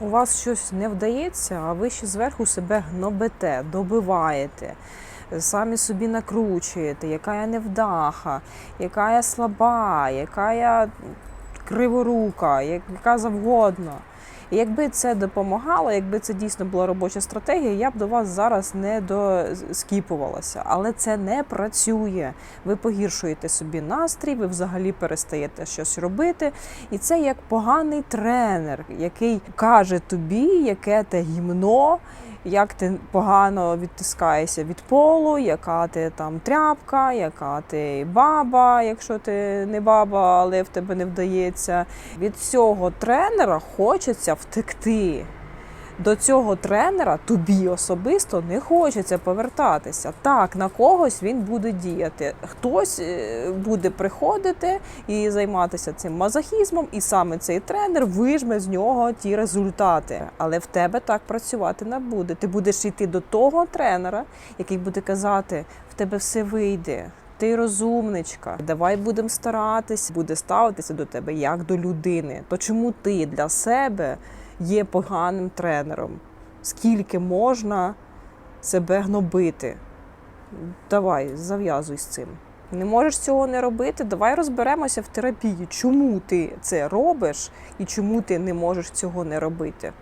У вас щось не вдається, а ви ще зверху себе гнобите, добиваєте, самі собі накручуєте, яка я невдаха, яка я слаба, яка я криворука, яка завгодно. І якби це допомагало, якби це дійсно була робоча стратегія, я б до вас зараз не доскіпувалася. Але це не працює. Ви погіршуєте собі настрій, ви взагалі перестаєте щось робити. І це як поганий тренер, який каже тобі, яке те гімно, як ти погано відтискаєшся від полу, яка ти там тряпка, яка ти баба, якщо ти не баба, але в тебе не вдається. Від цього тренера хочеться втекти. До цього тренера тобі особисто не хочеться повертатися. Так, на когось він буде діяти. Хтось е, буде приходити і займатися цим мазохізмом, і саме цей тренер вижме з нього ті результати. Але в тебе так працювати не буде. Ти будеш йти до того тренера, який буде казати: в тебе все вийде. Ти розумничка, давай будемо старатись, буде ставитися до тебе як до людини. То чому ти для себе є поганим тренером? Скільки можна себе гнобити? Давай, зав'язуй з цим. Не можеш цього не робити. Давай розберемося в терапії, чому ти це робиш і чому ти не можеш цього не робити.